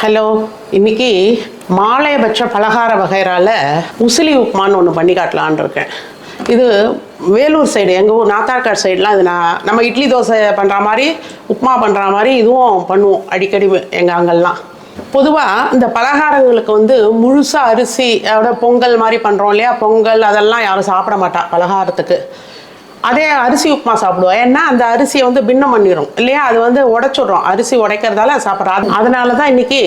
Hello இன்னைக்கு மாலையபட்ச பலகார வகைறால உசிலி உப்புமான்னு ஒன்று பண்ணி காட்டலான் இருக்கேன். இது வேலூர் சைடு எங்கள் ஊர் நாத்தார்காடு சைடுலாம் இது நான் நம்ம இட்லி தோசை பண்ணுற மாதிரி உப்புமா பண்ணுற மாதிரி இதுவும் பண்ணுவோம் அடிக்கடி எங்கள் அங்கெல்லாம். பொதுவாக இந்த பலகாரங்களுக்கு வந்து முழுசாக அரிசி அதோட பொங்கல் மாதிரி பண்ணுறோம் இல்லையா? பொங்கல் அதெல்லாம் யாரும் சாப்பிட மாட்டா பலகாரத்துக்கு. அதே அரிசி உப்புமா சாப்பிடுவோம். ஏன்னா அந்த அரிசியை வந்து பின்னம் பண்ணிடும் இல்லையா? அது வந்து உடைச்சிடுறோம். அரிசி உடைக்கிறதால சாப்பிட்றோம். அதனால தான் இன்னைக்கு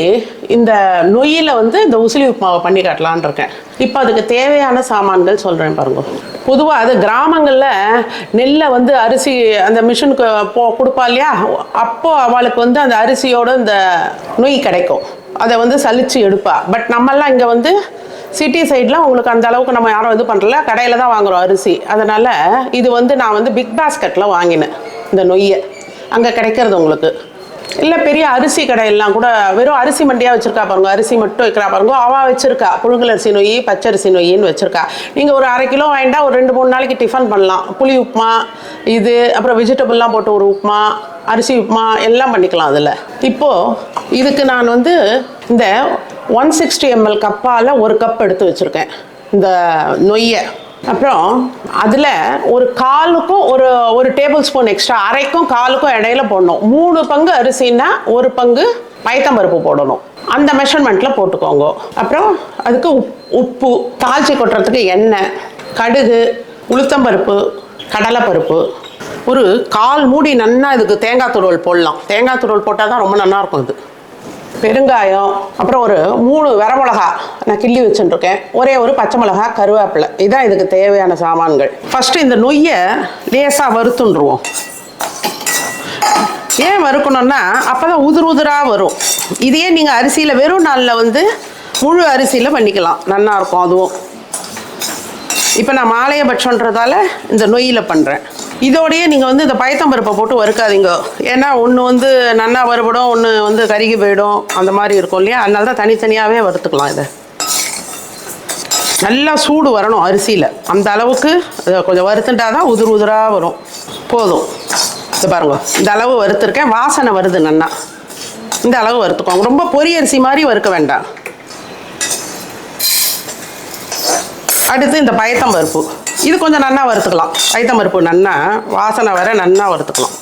இந்த நொய்யில் வந்து இந்த உசிலி உப்புமாவை பண்ணி காட்டலான் இருக்கேன். இப்போ அதுக்கு தேவையான சாமான்கள் சொல்கிறேன் பாருங்க. பொதுவாக அது கிராமங்களில் நெல்லை வந்து அரிசி அந்த மிஷினுக்கு போ கொடுப்பா இல்லையா? அப்போ அவளுக்கு வந்து அந்த அரிசியோட இந்த நொய் கிடைக்கும். அதை வந்து சலித்து எடுப்பா. பட் நம்மெல்லாம் இங்கே வந்து சிட்டி சைட்லாம் உங்களுக்கு அந்த அளவுக்கு நம்ம யாரும் இது பண்ணுறல கடையில் தான் வாங்குறோம் அரிசி. அதனால் இது வந்து நான் வந்து பிக் பாஸ்கெட்டில் வாங்கினேன் இந்த நொய்யை. அங்கே கிடைக்கிறது உங்களுக்கு. இல்லை பெரிய அரிசி கடையெல்லாம் கூட வெறும் அரிசி மண்டியாக வச்சுருக்கா பாருங்க. அரிசி மட்டும் வைக்கிறா பாருங்க. அவள் வச்சுருக்கா. புழுங்கலரிசி நொய் பச்சரிசி நொய்ன்னு வச்சுருக்கா. நீங்கள் ஒரு அரை கிலோ வாங்கிட்டா ஒரு ரெண்டு மூணு நாளைக்கு டிஃபன் பண்ணலாம். புளி உப்புமா இது அப்புறம் வெஜிடபிள்லாம் போட்டு ஒரு உப்புமா அரிசி உப்புமா எல்லாம் பண்ணிக்கலாம் அதில். இப்போது இதுக்கு நான் வந்து இந்த ஒன் சிக்ஸ்டி எம்எல் கப்பால் ஒரு கப் எடுத்து வச்சுருக்கேன். இந்த நொய்யை. அப்புறம் அதில் ஒரு காலுக்கும் ஒரு ஒரு டேபிள் ஸ்பூன் எக்ஸ்ட்ரா அரைக்கும் காலுக்கும் இடையில போடணும். மூணு பங்கு அரிசின்னா ஒரு பங்கு பயத்தம்பருப்பு போடணும். அந்த மெஷர்மெண்ட்டில் போட்டுக்கோங்க. அப்புறம் அதுக்கு உப் உப்பு தாழ்ச்சி கொட்டுறதுக்கு எண்ணெய் கடுகு உளுத்தம்பருப்பு கடலைப்பருப்பு. ஒரு கால் மூடி நன்னா இதுக்கு தேங்காய் துருவல் போடலாம். தேங்காய் துருவல் போட்டால் தான் ரொம்ப நல்லாயிருக்கும் இது. பெருங்காயம் அப்புறம் ஒரு மூணு வரமிளகா நான் கிள்ளி வச்சுட்டுருக்கேன். ஒரே ஒரு பச்சை மிளகா கருவேப்பிலை. இதான் இதுக்கு தேவையான சாமான்கள். ஃபஸ்ட்டு இந்த நொய்யை லேசாக வறுத்துண்டுருவோம் ஏன் வறுக்கணும்னா அப்போ தான் உதிர் உதிராக வரும். இதையே நீங்கள் அரிசியில் வெறும் நாளில் வந்து முழு அரிசியில் பண்ணிக்கலாம். நல்லா இருக்கும் அதுவும். இப்போ நான் மாலையபட்சன்றதால இந்த நொய்யில் பண்ணுறேன் இதோடையே நீங்கள் வந்து இந்த பயத்தம்பருப்பை போட்டு வறுக்காதீங்க. ஏன்னா ஒன்று வந்து நன்னா வறுபடும் ஒன்று வந்து கருகி போயிடும். அந்த மாதிரி இருக்கும் இல்லையா? அதனால தான் தனித்தனியாகவே வறுத்துக்கலாம் இதை. நல்லா சூடு வரணும் அரிசியில். அந்த அளவுக்கு கொஞ்சம் வறுத்துட்டா தான் உதிர் உதிராக வரும். போதும். இது பாருங்க. இந்த அளவு வறுத்துருக்கேன். வாசனை வருது நன்னா. இந்த அளவு வறுத்துக்கோங்க ரொம்ப பொரிய அரிசி மாதிரி வறுக்க வேண்டாம். அடுத்து இந்த பயத்தம்பருப்பு. இது கொஞ்சம் நன்னா வறுத்துக்கலாம். பயத்தம்பருப்பு நன்னா வாசனை வர நன்னா வறுத்துக்கலாம்.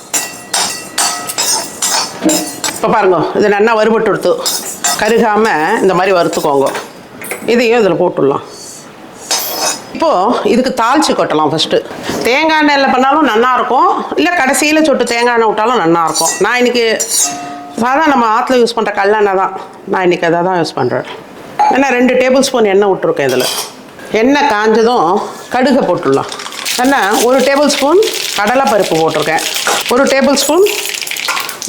இப்போ பாருங்க இது நன்னா வறுபட்டு எடுத்து கருகாமல் இந்த மாதிரி வறுத்துக்கோங்க. இதையும் இதில் போட்டுடலாம். இப்போது இதுக்கு தாளித்து கொட்டலாம் ஃபஸ்ட்டு தேங்காய் எண்ணெயில் பண்ணாலும் நல்லாயிருக்கும் இல்லை கடைசியில் சொட்டு தேங்காய் எண்ணெய் விட்டாலும் நல்லாயிருக்கும் நான் இன்னைக்கு சாதாரண நம்ம ஆற்றுல யூஸ் பண்ணுற கல்லெண்ணெய் தான். நான் இன்னைக்கு அதை தான் யூஸ் பண்ணுறேன் ஏன்னா ரெண்டு டேபிள் ஸ்பூன் எண்ணெய் விட்டுருக்கேன் இதில். எண்ணெய் காஞ்சதும் கடுகை போட்டுடலாம். ஏன்னா ஒரு டேபிள் ஸ்பூன் கடலைப்பருப்பு போட்டிருக்கேன். ஒரு டேபிள் ஸ்பூன்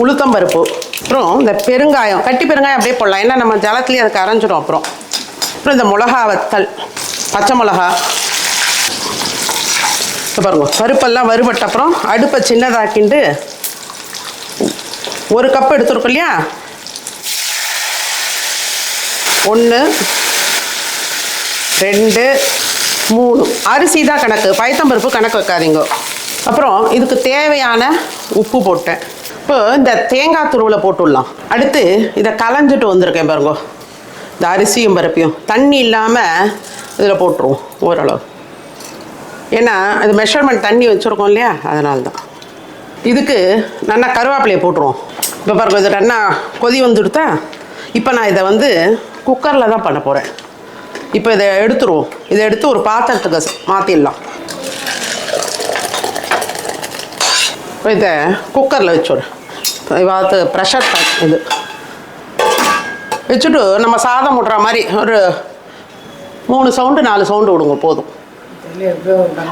உளுத்தம்பருப்பு. அப்புறம் இந்த பெருங்காயம் கட்டி பெருங்காயம் அப்படியே போடலாம். ஏன்னா நம்ம ஜலத்துலேயே அதுக்கு அரைஞ்சிடும் அப்புறம். அப்புறம் இந்த மிளகா வத்தல் பச்சை மிளகா. பாருங்க பருப்பெல்லாம் வறுபட்ட அப்புறம் அடுப்பை சின்னதாக்கிண்டு ஒரு கப் எடுத்துருக்கோம் இல்லையா? ஒன்று ரெண்டு மூணு. அரிசி தான் கணக்கு. பயத்தம்பருப்பு கணக்கு வைக்காதீங்க. அப்புறம் இதுக்கு தேவையான உப்பு போட்டேன். இப்போ இந்த தேங்காய் துருவில் போட்டுடலாம். அடுத்து இதை கலைஞ்சிட்டு வந்திருக்கேன் பாருங்க. இந்த அரிசியும் பருப்பையும். தண்ணி இல்லாமல் இதில் போட்டுருவோம் ஓரளவு. ஏன்னா அது மெஷர்மெண்ட் தண்ணி வச்சுருக்கோம் இல்லையா? அதனால தான் இதுக்கு நல்லா கருவேப்பிலையை போட்டுருவோம். இப்போ பாருங்க இது நல்லா கொதி வந்துடுத்தா இப்போ நான் இதை வந்து குக்கரில் தான் பண்ண போகிறேன் இப்போ இதை எடுத்துருவோம். இதை எடுத்து ஒரு பாத்திரத்துக்கு மாற்றிடலாம் இப்போ இதை குக்கரில் வச்சுடு. பார்த்து ப்ரெஷர் இது. வச்சுட்டு நம்ம சாதம் விட்ற மாதிரி ஒரு மூணு சவுண்டு நாலு சவுண்டு விடுங்க போதும்.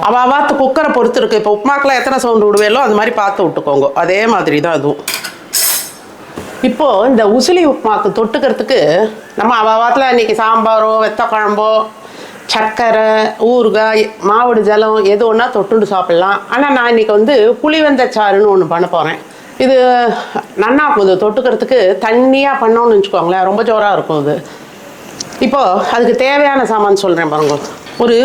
அவ பார்த்து குக்கரை பொறுத்து இருக்கு. இப்போ உப்புமாக்கெல்லாம் எத்தனை சவுண்டு விடுவேலோ அது மாதிரி பார்த்து விட்டுக்கோங்க. அதே மாதிரி தான் அதுவும். இப்போ இந்த உசிலி உப்புமாக்கு தொட்டுக்கிறதுக்கு நம்ம அவ வாரத்தில் இன்னைக்கு சாம்பாரோ வெத்த குழம்போ சர்க்கரை ஊறுகாய் மாவடு ஜலம் எது ஒன்றா தொட்டுண்டு சாப்பிட்லாம். ஆனால் நான் இன்னைக்கு வந்து புளிவெந்த சாறுன்னு ஒன்று பண்ண போகிறேன் இது நன்னா போகுது தொட்டுக்கிறதுக்கு தண்ணியாக பண்ணோன்னு வச்சுக்கோங்களேன். ரொம்ப ஜோராக இருக்கும் இது. இப்போது அதுக்கு தேவையான சாமான் சொல்கிறேன் பாருங்க. ஒரு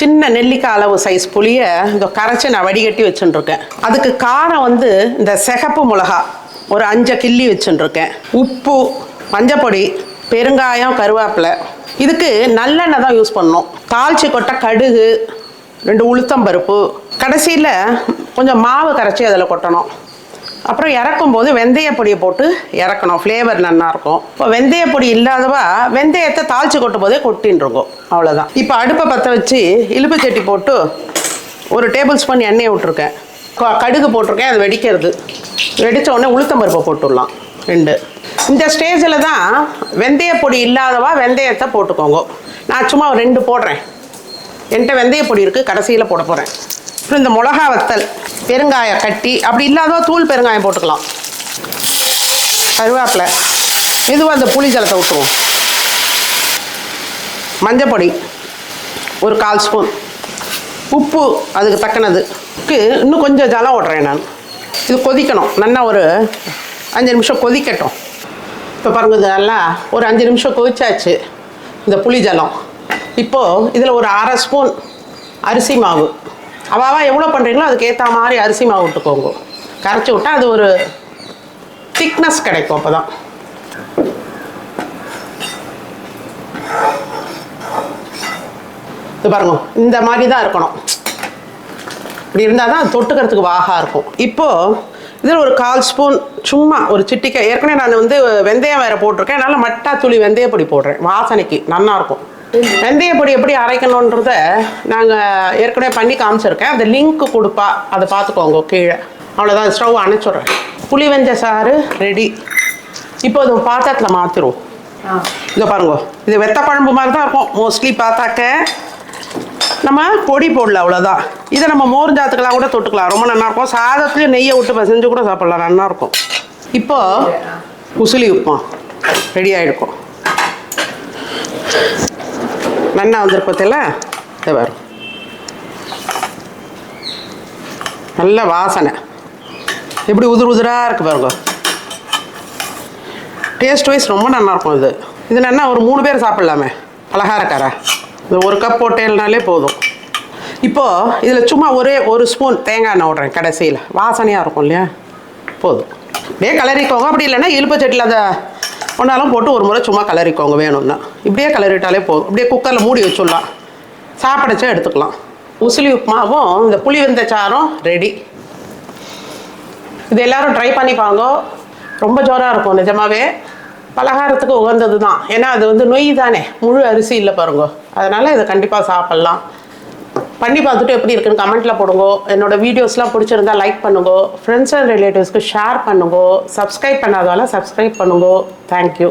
சின்ன நெல்லிக்காய் அளவு சைஸ் புளியை இந்த கரைச்சி நான் வடிகட்டி வச்சுட்டுருக்கேன் அதுக்கு காரம் வந்து இந்த சிகப்பு மிளகா ஒரு அஞ்சு கிள்ளி வச்சுட்டுருக்கேன் உப்பு மஞ்சப்பொடி பெருங்காயம் கருவேப்பிலை. இதுக்கு நல்லெண்ணெய் தான் யூஸ் பண்ணணும். தாளிச்சு கொட்ட கடுகு ரெண்டு உளுத்தம் பருப்பு. கடைசியில் கொஞ்சம் மாவு கரைச்சி அதில் கொட்டணும். அப்புறம் இறக்கும் போது வெந்தய பொடியை போட்டு இறக்கணும். ஃப்ளேவர் நல்லாயிருக்கும் இப்போ வெந்தய பொடி இல்லாதவா வெந்தயத்தை தாளித்து கொட்டும் போதே கொட்டின்னு அவ்வளோதான் இப்போ அடுப்பை பற்ற வச்சு இழுப்பு சட்டி போட்டு ஒரு டேபிள் ஸ்பூன் எண்ணெயை விட்ருக்கேன் கடுகு போட்டிருக்கேன். அது வெடிக்கிறது. வெடித்த உடனே உளுத்தம் பருப்பை போட்டுடலாம். ரெண்டு. இந்த ஸ்டேஜில் தான் வெந்தய பொடி இல்லாதவா வெந்தயத்தை போட்டுக்கோங்க. நான் சும்மா ரெண்டு போடுறேன். என்கிட்ட வெந்தய பொடி இருக்குது கடைசியில் போட போகிறேன் அப்புறம் இந்த மிளகா வத்தல் பெருங்காயம் கட்டி அப்படி இல்லாதவா தூள் பெருங்காயம் போட்டுக்கலாம். கருவேப்பிலை. மெதுவாக அந்த புளி ஜலத்தை விட்டுருவோம் மஞ்சப்பொடி ஒரு கால் ஸ்பூன். உப்பு அதுக்கு தக்கனதுக்கு இன்னும் கொஞ்சம் ஜலம் ஓடுறேன் நான். இது கொதிக்கணும். நல்லா ஒரு அஞ்சு நிமிஷம் கொதிக்கட்டும். இப்போ பாருங்க இதெல்லாம் ஒரு அஞ்சு நிமிஷம் கொதிச்சாச்சு. இந்த புளி ஜலம். இப்போது இதில் ஒரு அரை ஸ்பூன் அரிசி மாவு. அவாவா எவ்வளோ பண்ணுறீங்களோ அதுக்கு ஏற்ற மாதிரி அரிசி மாவு விட்டுக்கோங்க. கரைச்சி விட்டால் அது ஒரு திக்னஸ் கிடைக்கும் அப்போ தான் இது பாருங்க இந்த மாதிரி தான் இருக்கணும். இப்படி இருந்தால் தான் அது தொட்டுக்கிறதுக்கு வாகா இருக்கும். இப்போது இதில் ஒரு கால் ஸ்பூன் சும்மா ஒரு சிட்டிக்கை ஏற்கனவே நான் வந்து வெந்தயம் வேறு போட்டிருக்கேன். அதனால் மட்டா துளி வெந்தயப்பொடி போடுறேன். வாசனைக்கு நல்லா இருக்கும் வெந்தயப்பொடி எப்படி அரைக்கணுன்றத நாங்கள் ஏற்கனவே பண்ணி காமிச்சிருக்கேன். அந்த லிங்க் கொடுப்பா. அதை பார்த்துக்கோங்க கீழே. அவ்வளோதான் ஸ்டவ் அணைச்சிடுறேன் புளி வெஞ்ச சாறு ரெடி இப்போ இது பாத்திரத்தில் மாற்றிடுவோம் இதை பாருங்க. இது வெத்த குழம்பு மாதிரி தான் இருக்கும். மோஸ்ட்லி பார்த்தாக்க நம்ம பொடி போடல அவ்வளோதான் இதை நம்ம மோர் ஜாத்துக்கெல்லாம் கூட தொட்டுக்கலாம். ரொம்ப நல்லா இருக்கும். சாதத்துலேயும் நெய்யை விட்டு பசஞ்சு கூட சாப்பிடலாம். நல்லாயிருக்கும் இப்போது உசுலி உசிலி உப்புமா ரெடி ஆகிருக்கும் நன்னா வந்திருக்கு இதை வரும் நல்ல வாசனை. எப்படி உதிர் உதிராக இருக்கு பாருங்க. டேஸ்ட் வைஸ் ரொம்ப நல்லாயிருக்கும் இது. இது என்ன ஒரு மூணு பேர் சாப்பிட்லாமே. பலகாரக்காரா? ஒரு கப் போட்டேன்னாலே போதும். இப்போது இதில் சும்மா ஒரே ஒரு ஸ்பூன் தேங்காய் எண்ணெய் விட்றேன் கடைசியில். வாசனையாக இருக்கும் இல்லையா? போதும். அப்படியே கலரிக்கோங்க அப்படி இல்லைன்னா இழுப்பு சட்டியில் அதை ஒன்றாலும் போட்டு ஒரு முறை சும்மா கலரிக்கோங்க வேணும்னா. இப்படியே கலரிட்டாலே போதும். இப்படியே குக்கரில் மூடி வச்சுடலாம். சாப்பிடச்சா எடுத்துக்கலாம். உசிலி உப்புமாவும் இந்த புளி வெந்த சாரும் ரெடி இது எல்லாரும் ட்ரை பண்ணி பாருங்க. ரொம்ப ஜோராக இருக்கும் நிஜமாவே. பலகாரத்துக்கு உகந்தது தான் ஏன்னா அது வந்து நொய் தானே. முழு அரிசி இல்லை பாருங்க. அதனால் இதை கண்டிப்பாக சாப்பிட்லாம். பண்ணி பார்த்துட்டு எப்படி இருக்குன்னு கமெண்ட்டில் போடுங்க. என்னோட வீடியோஸ்லாம் பிடிச்சிருந்தா லைக் பண்ணுங்க. ஃப்ரெண்ட்ஸ் அண்ட் ரிலேட்டிவ்ஸ்க்கு ஷேர் பண்ணுங்க. சப்ஸ்கிரைப் பண்ணாதால சப்ஸ்கிரைப் பண்ணுங்க. Thank you